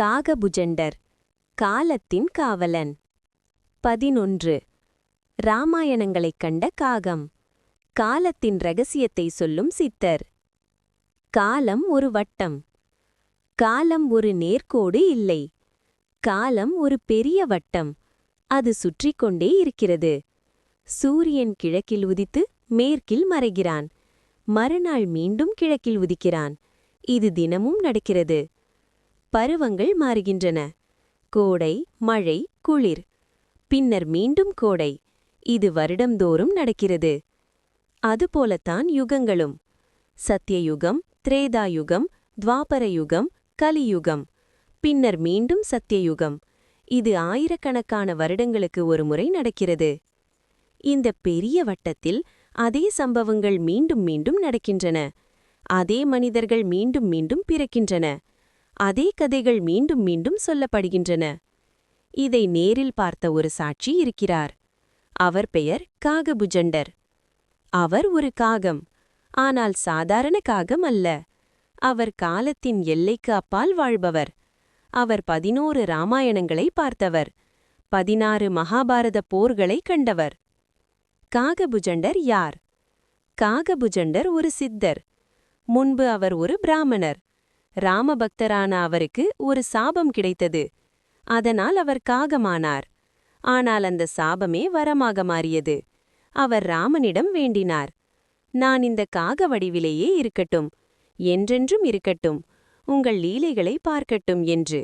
காகபுஜண்டர் காலத்தின் காவலன். பதினொன்று. ராமாயணங்களைக் கண்ட காகம் காலத்தின் ரகசியத்தை சொல்லும் சித்தர். காலம் ஒரு வட்டம் காலம் ஒரு நேர்கோடு இல்லை காலம் ஒரு பெரிய வட்டம் அது சுற்றி கொண்டே இருக்கிறது. சூரியன் கிழக்கில் உதித்து மேற்கில் மறைகிறான் மறுநாள் மீண்டும் கிழக்கில் உதிக்கிறான் இது தினமும் நடக்கிறது. பருவங்கள் மாறுகின்றன. கோடை மழை குளிர். பின்னர் மீண்டும் கோடை. இது வருடந்தோறும் நடக்கிறது. அதுபோலத்தான் யுகங்களும். சத்தியயுகம் திரேதாயுகம் துவாபரயுகம் கலியுகம். பின்னர் மீண்டும் சத்தியயுகம். இது ஆயிரக்கணக்கான வருடங்களுக்கு ஒருமுறை நடக்கிறது. இந்த பெரிய வட்டத்தில் அதே சம்பவங்கள் மீண்டும் மீண்டும் நடக்கின்றன. அதே மனிதர்கள் மீண்டும் மீண்டும் பிறக்கின்றன. அதே கதைகள் மீண்டும் மீண்டும் சொல்லப்படுகின்றன. இதை நேரில் பார்த்த ஒரு சாட்சி இருக்கிறார். அவர் பெயர் காகபுஜண்டர். அவர் ஒரு காகம். ஆனால் சாதாரண காகம் அல்ல. அவர் காலத்தின் எல்லைக்கு அப்பால் வாழ்பவர். அவர் பதினோரு ராமாயணங்களை பார்த்தவர். பதினாறு மகாபாரத போர்களை கண்டவர். காகபுஜண்டர் யார்? காகபுஜண்டர் ஒரு சித்தர். முன்பு அவர் ஒரு பிராமணர். ராமபக்தரான அவருக்கு ஒரு சாபம் கிடைத்தது. அதனால் அவர் காகமானார். ஆனால் அந்த சாபமே வரமாக மாறியது. அவர் ராமனிடம் வேண்டினார். நான் இந்த காக வடிவிலேயே இருக்கட்டும். என்றென்றும் இருக்கட்டும். உங்கள் லீலைகளை பார்க்கட்டும் என்று.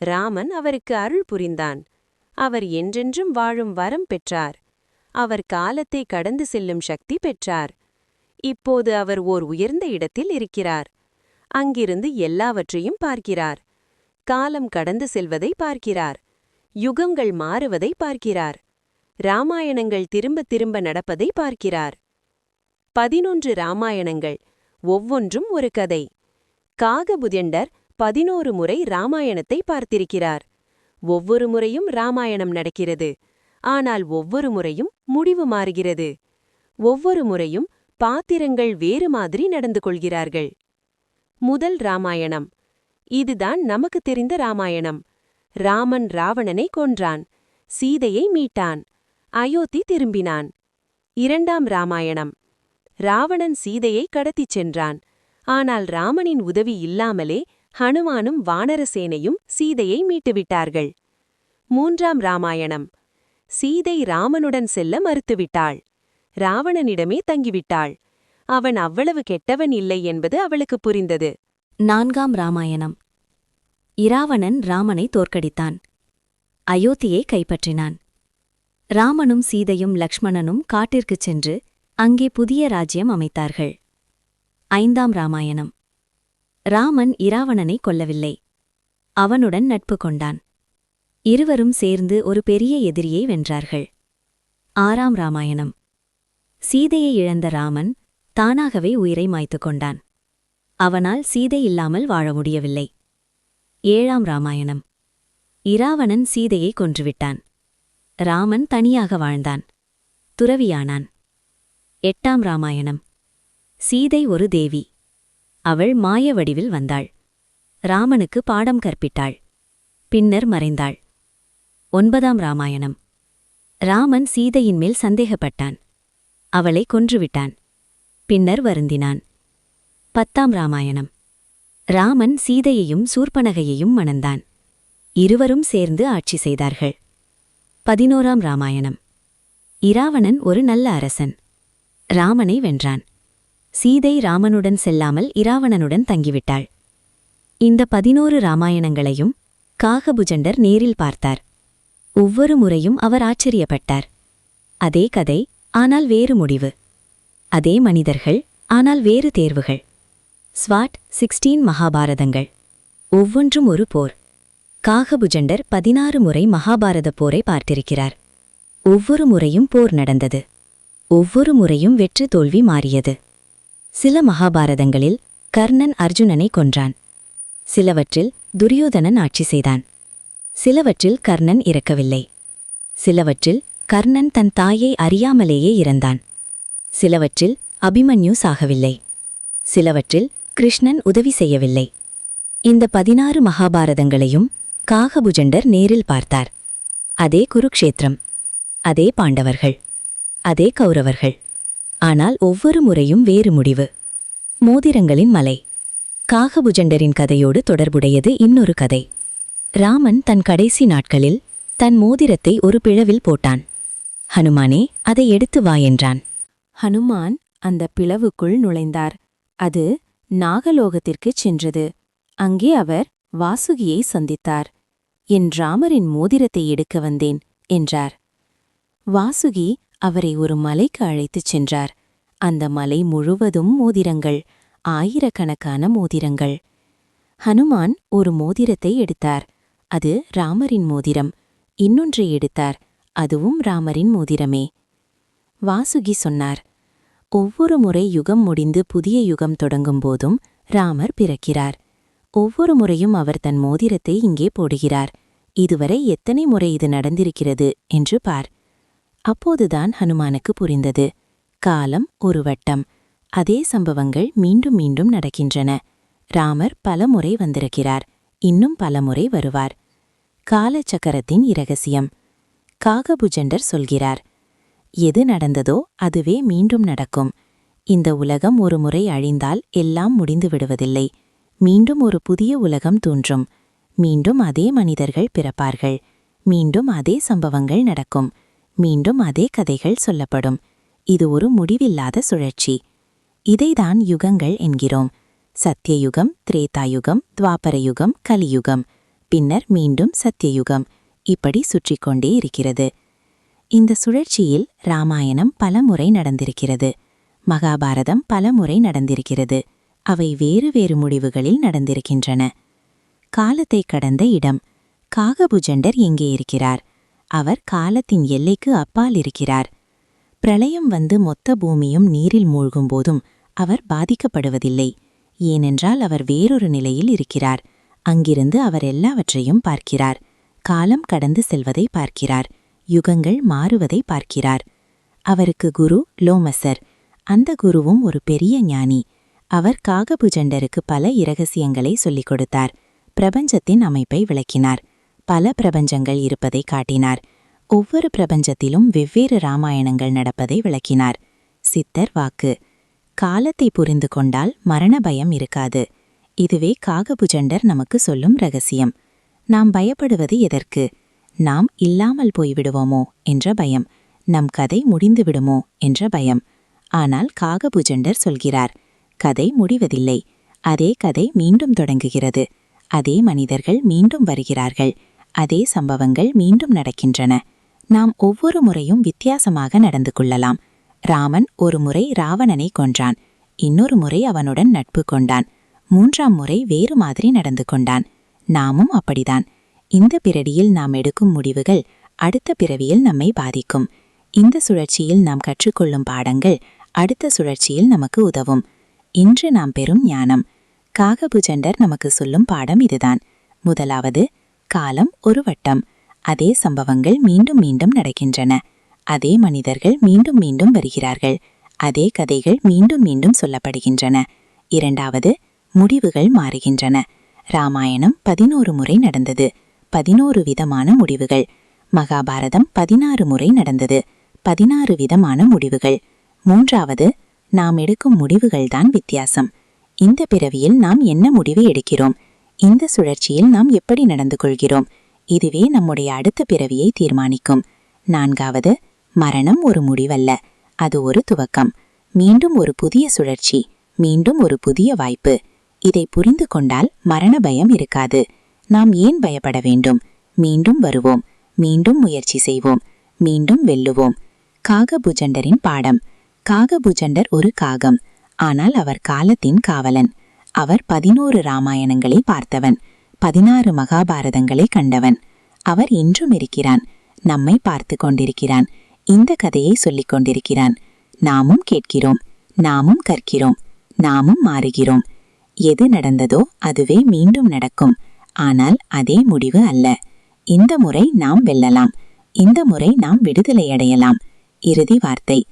ராமன் அவருக்கு அருள் புரிந்தான். அவர் என்றென்றும் வாழும் வரம் பெற்றார். அவர் காலத்தை கடந்து செல்லும் சக்தி பெற்றார். இப்போது அவர் ஓர் உயர்ந்த இடத்தில் இருக்கிறார். அங்கிருந்து எல்லாவற்றையும் பார்க்கிறார். காலம் கடந்து செல்வதை பார்க்கிறார். யுகங்கள் மாறுவதை பார்க்கிறார். ராமாயணங்கள் திரும்ப திரும்ப நடப்பதை பார்க்கிறார். பதினொன்று ராமாயணங்கள் ஒவ்வொன்றும் ஒரு கதை. காகபுதண்டர் பதினோரு முறை ராமாயணத்தை பார்த்திருக்கிறார். ஒவ்வொரு முறையும் ராமாயணம் நடக்கிறது. ஆனால் ஒவ்வொரு முறையும் முடிவு மாறுகிறது. ஒவ்வொரு முறையும் பாத்திரங்கள் வேறு மாதிரி நடந்து கொள்கிறார்கள். முதல் ராமாயணம். இதுதான் நமக்கு தெரிந்த ராமாயணம். ராமன் ராவணனை கொன்றான். சீதையை மீட்டான். அயோத்தி திரும்பினான். இரண்டாம் ராமாயணம். ராவணன் சீதையை கடத்திச் சென்றான். ஆனால் ராமனின் உதவி இல்லாமலே ஹனுமானும் வானரசேனையும் சீதையை மீட்டுவிட்டார்கள். மூன்றாம் ராமாயணம். சீதை ராமனுடன் செல்ல மறுத்துவிட்டாள். ராவணனிடமே தங்கிவிட்டாள். அவன் அவ்வளவு கெட்டவன் இல்லை என்பது அவளுக்கு புரிந்தது. நான்காம் ராமாயணம். இராவணன் ராமனை தோற்கடித்தான். அயோத்தியை கைப்பற்றினான். ராமனும் சீதையும் லக்ஷ்மணனும் காட்டிற்குச் சென்று அங்கே புதிய ராஜ்யம் அமைத்தார்கள். ஐந்தாம் ராமாயணம். ராமன் இராவணனை கொல்லவில்லை. அவனுடன் நட்பு கொண்டான். இருவரும் சேர்ந்து ஒரு பெரிய எதிரியை வென்றார்கள். ஆறாம் ராமாயணம். சீதையை இழந்த ராமன் தானாகவே உயிரை மாய்த்து கொண்டான். அவனால் சீதை இல்லாமல் வாழ முடியவில்லை. ஏழாம் ராமாயணம். இராவணன் சீதையை கொன்றுவிட்டான். ராமன் தனியாக வாழ்ந்தான். துறவியானான். எட்டாம் ராமாயணம். சீதை ஒரு தேவி. அவள் மாய வடிவில் வந்தாள். ராமனுக்கு பாடம் கற்பித்தாள் பின்னர் மறைந்தாள். ஒன்பதாம் ராமாயணம். ராமன் சீதையின் மேல் சந்தேகப்பட்டான். அவளை கொன்றுவிட்டான். பின்னர் வருந்தினான். பத்தாம் ராமாயணம். ராமன் சீதையையும் சூர்பனகையையும் மணந்தான். இருவரும் சேர்ந்து ஆட்சி செய்தார்கள். பதினோராம் ராமாயணம். இராவணன் ஒரு நல்ல அரசன். ராமனை வென்றான். சீதை ராமனுடன் செல்லாமல் இராவணனுடன் தங்கிவிட்டாள். இந்த பதினோரு ராமாயணங்களையும் காகபுஜண்டர் நேரில் பார்த்தார். ஒவ்வொரு முறையும் அவர் ஆச்சரியப்பட்டார். அதே கதை ஆனால் வேறு முடிவு. அதே மனிதர்கள் ஆனால் வேறு தேர்வுகள். ஸ்வாட் சிக்ஸ்டீன் மகாபாரதங்கள். ஒவ்வொன்றும் ஒரு போர். காகபுஜண்டர் பதினாறு முறை மகாபாரத போரை பார்த்திருக்கிறார். ஒவ்வொரு முறையும் போர் நடந்தது. ஒவ்வொரு முறையும் வெற்றி தோல்வி மாறியது. சில மகாபாரதங்களில் கர்ணன் அர்ஜுனனை கொன்றான். சிலவற்றில் துரியோதனன் ஆட்சி செய்தான். சிலவற்றில் கர்ணன் இறக்கவில்லை. சிலவற்றில் கர்ணன் தன் தாயை அறியாமலேயே இறந்தான். சிலவற்றில் அபிமன்யு சாகவில்லை சிலவற்றில் கிருஷ்ணன் உதவி செய்யவில்லை. இந்த பதினாறு மகாபாரதங்களையும் காகபுஜண்டர் நேரில் பார்த்தார். அதே குருக்ஷேத்திரம் அதே பாண்டவர்கள் அதே கௌரவர்கள். ஆனால் ஒவ்வொரு முறையும் வேறு முடிவு. மோதிரங்களின் மலை காகபுஜண்டரின் கதையோடு தொடர்புடையது இன்னொரு கதை. ராமன் தன் கடைசி நாட்களில் தன் மோதிரத்தை ஒரு பிளவில் போட்டான். ஹனுமானே அதை எடுத்து வா என்றான். ஹனுமான் அந்த பிளவுக்குள் நுழைந்தார். அது நாகலோகத்திற்குச் சென்றது. அங்கே அவர் வாசுகியை சந்தித்தார். என் ராமரின் மோதிரத்தை எடுக்க வந்தேன் என்றார். வாசுகி அவரை ஒரு மலைக்கு அழைத்துச் சென்றார். அந்த மலை முழுவதும் மோதிரங்கள் ஆயிரக்கணக்கான மோதிரங்கள். ஹனுமான் ஒரு மோதிரத்தை எடுத்தார். அது ராமரின் மோதிரம். இன்னொன்றை எடுத்தார். அதுவும் ராமரின் மோதிரமே. வாசுகி சொன்னார். ஒவ்வொரு முறை யுகம் முடிந்து புதிய யுகம் தொடங்கும் போதும் ராமர் பிறக்கிறார். ஒவ்வொரு முறையும் அவர் தன் மோதிரத்தை இங்கே போடுகிறார். இதுவரை எத்தனை முறை இது நடந்திருக்கிறது என்று பார். அப்போதுதான் ஹனுமானுக்கு புரிந்தது. காலம் ஒரு வட்டம். அதே சம்பவங்கள் மீண்டும் மீண்டும் நடக்கின்றன. ராமர் பலமுறை வந்திருக்கிறார். இன்னும் பலமுறை வருவார். காலச்சக்கரத்தின் இரகசியம். காகபுஜண்டர் சொல்கிறார். எது நடந்ததோ அதுவே மீண்டும் நடக்கும். இந்த உலகம் ஒரு முறை அழிந்தால் எல்லாம் முடிந்து விடுவதில்லை. மீண்டும் ஒரு புதிய உலகம் தோன்றும். மீண்டும் அதே மனிதர்கள் பிறப்பார்கள். மீண்டும் அதே சம்பவங்கள் நடக்கும். மீண்டும் அதே கதைகள் சொல்லப்படும். இது ஒரு முடிவில்லாத சுழற்சி. இதைதான் யுகங்கள் என்கிறோம். சத்தியயுகம் திரேதாயுகம் துவாபரயுகம் கலியுகம். பின்னர் மீண்டும் சத்தியயுகம். இப்படி சுற்றிக் கொண்டே இருக்கிறது. இந்த சுழற்சியில் ராமாயணம் பலமுறை நடந்திருக்கிறது. மகாபாரதம் பலமுறை நடந்திருக்கிறது. அவை வேறு வேறு முடிவுகளில் நடந்திருக்கின்றன. காலத்தை கடந்த இடம். காகபுஜண்டர் எங்கே இருக்கிறார்? அவர் காலத்தின் எல்லைக்கு அப்பால் இருக்கிறார். பிரளயம் வந்து மொத்த பூமியும் நீரில் மூழ்கும் போதும் அவர் பாதிக்கப்படுவதில்லை. ஏனென்றால் அவர் வேறொரு நிலையில் இருக்கிறார். அங்கிருந்து அவர் எல்லாவற்றையும் பார்க்கிறார். காலம் கடந்து செல்வதை பார்க்கிறார். யுகங்கள் மாறுவதை பார்க்கிறார். அவருக்கு குரு லோமசர். அந்த குருவும் ஒரு பெரிய ஞானி. அவர் காகபுஜண்டருக்கு பல இரகசியங்களை சொல்லிக் கொடுத்தார். பிரபஞ்சத்தின் அமைப்பை விளக்கினார். பல பிரபஞ்சங்கள் இருப்பதை காட்டினார். ஒவ்வொரு பிரபஞ்சத்திலும் வெவ்வேறு ராமாயணங்கள் நடப்பதை விளக்கினார். சித்தர் வாக்கு. காலத்தை புரிந்து கொண்டால் மரண பயம் இருக்காது. இதுவே காகபுஜண்டர் நமக்கு சொல்லும் ரகசியம் நாம் பயப்படுவது எதற்கு? நாம் இல்லாமல் போய்விடுவோமோ என்ற பயம். நம் கதை முடிந்துவிடுமோ என்ற பயம். ஆனால் காகபுஜண்டர் சொல்கிறார் கதை முடிவதில்லை. அதே கதை மீண்டும் தொடங்குகிறது. அதே மனிதர்கள் மீண்டும் வருகிறார்கள். அதே சம்பவங்கள் மீண்டும் நடக்கின்றன. நாம் ஒவ்வொரு முறையும் வித்தியாசமாக நடந்து கொள்ளலாம். ராமன் ஒரு முறை ராவணனை கொன்றான். இன்னொரு முறை அவனுடன் நட்பு கொண்டான். மூன்றாம் முறை வேறு மாதிரி நடந்து கொண்டான். நாமும் அப்படிதான் இந்த பிறவியில் நாம் எடுக்கும் முடிவுகள் அடுத்த பிறவியில் நம்மை பாதிக்கும். இந்த சுழற்சியில் நாம் கற்றுக்கொள்ளும் பாடங்கள் அடுத்த சுழற்சியில் நமக்கு உதவும். இன்று நாம் பெறும் ஞானம். காகபுஜண்டர் நமக்கு சொல்லும் பாடம் இதுதான். முதலாவது காலம் ஒரு வட்டம். அதே சம்பவங்கள் மீண்டும் மீண்டும் நடக்கின்றன. அதே மனிதர்கள் மீண்டும் மீண்டும் வருகிறார்கள். அதே கதைகள் மீண்டும் மீண்டும் சொல்லப்படுகின்றன. இரண்டாவது முடிவுகள் மாறுகின்றன. ராமாயணம் பதினோரு முறை நடந்தது. பதினோரு விதமான முடிவுகள். மகாபாரதம் பதினாறு முறை நடந்தது. பதினாறு விதமான முடிவுகள். மூன்றாவது நாம் எடுக்கும் முடிவுகள்தான் வித்தியாசம். இந்த பிறவியில் நாம் என்ன முடிவு எடுக்கிறோம்? இந்த சுழற்சியில் நாம் எப்படி நடந்து கொள்கிறோம்? இதுவே நம்முடைய அடுத்த பிறவியை தீர்மானிக்கும். நான்காவது மரணம் ஒரு முடிவல்ல. அது ஒரு துவக்கம். மீண்டும் ஒரு புதிய சுழற்சி. மீண்டும் ஒரு புதிய வாய்ப்பு. இதை புரிந்து கொண்டால் மரண பயம் இருக்காது. நாம் ஏன் பயப்பட வேண்டும்? மீண்டும் வருவோம். மீண்டும் முயற்சி செய்வோம். மீண்டும் வெல்லுவோம். காகபுஜண்டரின் பாடம். காகபுஜண்டர் ஒரு காகம். ஆனால் அவர் காலத்தின் காவலன். அவர் பதினோரு ராமாயணங்களை பார்த்தவன். பதினாறு மகாபாரதங்களை கண்டவன். அவர் இன்றும் இருக்கிறான். நம்மை பார்த்து கொண்டிருக்கிறான். இந்த கதையை சொல்லிக் கொண்டிருக்கிறான். நாமும் கேட்கிறோம். நாமும் கற்கிறோம். நாமும் மாறுகிறோம். எது நடந்ததோ அதுவே மீண்டும் நடக்கும். ஆனால் அதே முடிவு அல்ல. இந்த முறை நாம் வெல்லலாம். இந்த முறை நாம் விடுதலை அடையலாம். இறுதி வார்த்தை.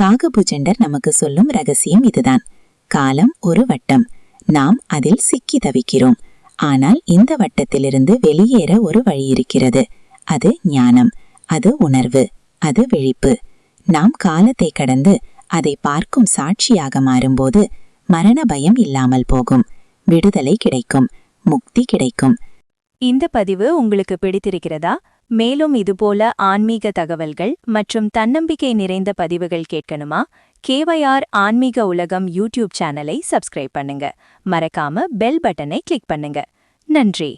காகபுஜண்டர் நமக்கு சொல்லும் ரகசியம் இதுதான். காலம் ஒரு வட்டம். நாம் அதில் சிக்கி தவிக்கிறோம். ஆனால் இந்த வட்டத்திலிருந்து வெளியேற ஒரு வழி இருக்கிறது. அது ஞானம். அது உணர்வு. அது விழிப்பு. நாம் காலத்தை கடந்து அதை பார்க்கும் சாட்சியாக மாறும்போது மரண பயம் இல்லாமல் போகும். விடுதலை கிடைக்கும். முக்தி கிடைக்கும். இந்த பதிவு உங்களுக்கு பிடித்திருக்கிறதா? மேலும் இதுபோல ஆன்மீக தகவல்கள் மற்றும் தன்னம்பிக்கை நிறைந்த பதிவுகள் கேட்கணுமா? கேவையார் ஆன்மீக உலகம் யூடியூப் சேனலை சப்ஸ்கிரைப் பண்ணுங்க. மறக்காம பெல் பட்டனை கிளிக் பண்ணுங்க. நன்றி.